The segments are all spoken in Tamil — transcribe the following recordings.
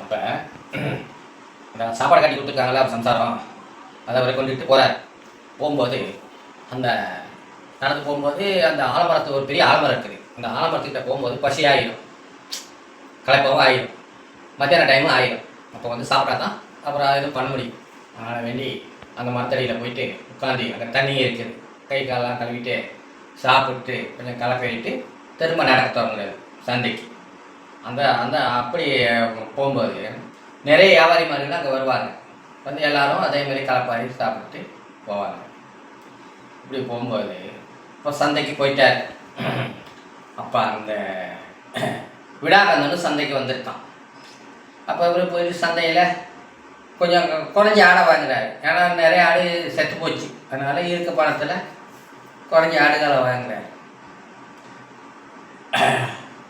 அப்போ அந்த சாப்பாடு கட்டி கொடுத்துருக்காங்களா சம்சாரம். அதை அவரை கொண்டுட்டு போகிறார் போகும்போது அந்த நடந்து போகும்போது அந்த ஆலமரத்து ஒரு பெரிய ஆலமரம் இருக்குது. அந்த ஆலமரத்துக்கிட்ட போகும்போது பசி ஆயிடும் களைப்பாகவும் ஆயிடும் மத்தியான டைமும் ஆயிடும் அப்போ வந்து சாப்பிட்டா தான் அப்புறம் எதுவும் பண்ண முடியும். அதனால் வேண்டி அந்த மரத்தடியில் போயிட்டு உட்காந்து அங்கே தண்ணி இருக்குது. கை காலெல்லாம் கழுவிட்டு சாப்பிட்டு கொஞ்சம் களைப்பேறிட்டு திரும்ப நடக்க தொடங்குறது சந்தைக்கு. அந்த அந்த அப்படி போகும்போது நிறைய வியாபாரிமார்கள் அங்கே வருவாங்க. வந்து எல்லாரும் அதே மாதிரி சாப்பிட்டு போவாங்க. இப்படி போகும்போது இப்போ சந்தைக்கு போயிட்டார். அப்போ அந்த விடாகந்தனும் சந்தைக்கு வந்துட்டான் அப்போ இவர் போயிட்டு சந்தையில் கொஞ்சம் குறைஞ்ச ஆடை வாங்குறாரு. ஏன்னா நிறைய ஆடு செத்து போச்சு. அதனால் இருக்க பணத்தில் குறைஞ்ச ஆடுகளை வாங்குறாரு.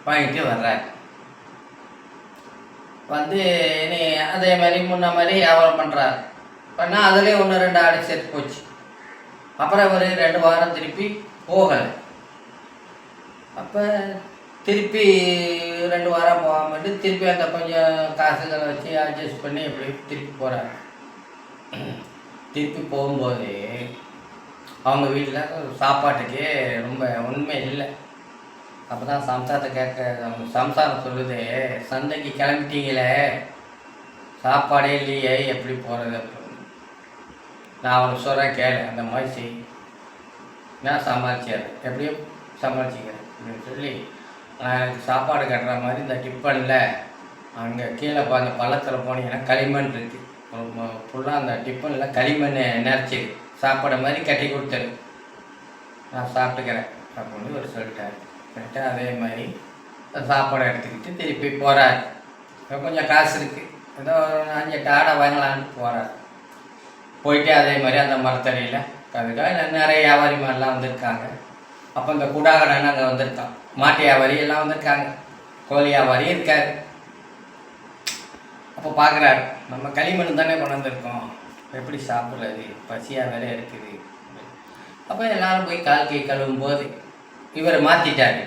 வாங்கிட்டு வர்றாரு. வந்து நீ அதே மாதிரி முன்ன மாதிரி வியாபாரம் பண்ணுறாரு பண்ணால் அதுலேயும் ஒன்று ரெண்டு ஆடு சேர்த்து போச்சு. அப்புறம் ஒரு ரெண்டு வாரம் திருப்பி போகலை. அப்போ திருப்பி ரெண்டு வாரம் போகாமட்டு திருப்பி அந்த கொஞ்சம் காசுகளை வச்சு அட்ஜஸ்ட் பண்ணி எப்படி திருப்பி போகிறாங்க திருப்பி போகும்போது அவங்க வீட்டில் சாப்பாட்டுக்கே ரொம்ப உண்மை இல்லை. அப்போ தான் சம்சாரத்தை கேட்க சம்சாரம் சொல்லுது சந்தைக்கு கிளம்பிட்டீங்களே சாப்பாடே இல்லையே எப்படி போகிறது நான் அவனுக்கு சொல்கிறேன் கேளு அந்த மாதிரி செய். நான் சமாளிச்சார் எப்படியோ சமாளிச்சிக்கிறேன் அப்படின்னு சொல்லி நான் எனக்கு சாப்பாடு கட்டுற மாதிரி இந்த டிப்பனில் அங்கே கீழே அந்த பள்ளத்தில் போனீங்கன்னா களிமண் இருக்குது ஃபுல்லாக அந்த டிப்பனில் களிமண் நிறச்சிருக்கு சாப்பாடு மாதிரி கட்டி கொடுத்துரு நான் சாப்பிட்டுக்கிறேன் அப்படின்னு ஒரு சொல்லிட்டாரு. சொல்லிட்டு அதே மாதிரி சாப்பாடு எடுத்துக்கிட்டு திருப்பி போகிறார் கொஞ்சம் காசு இருக்குது ஏதோ ஒரு அஞ்சு எட்டு ஆடை வாங்கலான்னு போகிறார் போயிட்டு அதே மாதிரி அந்த மரத்தடியில் அதுக்காக நிறைய வியாபாரி மாதிரிலாம் வந்திருக்காங்க. அப்போ இந்த குடாகடன் அங்கே வந்திருக்கான். மாட்டு வியாபாரி எல்லாம் வந்திருக்காங்க. கோழி வியாபாரி இருக்கார். அப்போ பார்க்குறாரு நம்ம களிமண் தானே கொண்டு வந்திருக்கோம். எப்படி சாப்பிட்றது? பசியாக வேற இருக்குது. அப்போ எல்லோரும் போய் கால் கை கழுவும் போது இவர் மாற்றிட்டாரு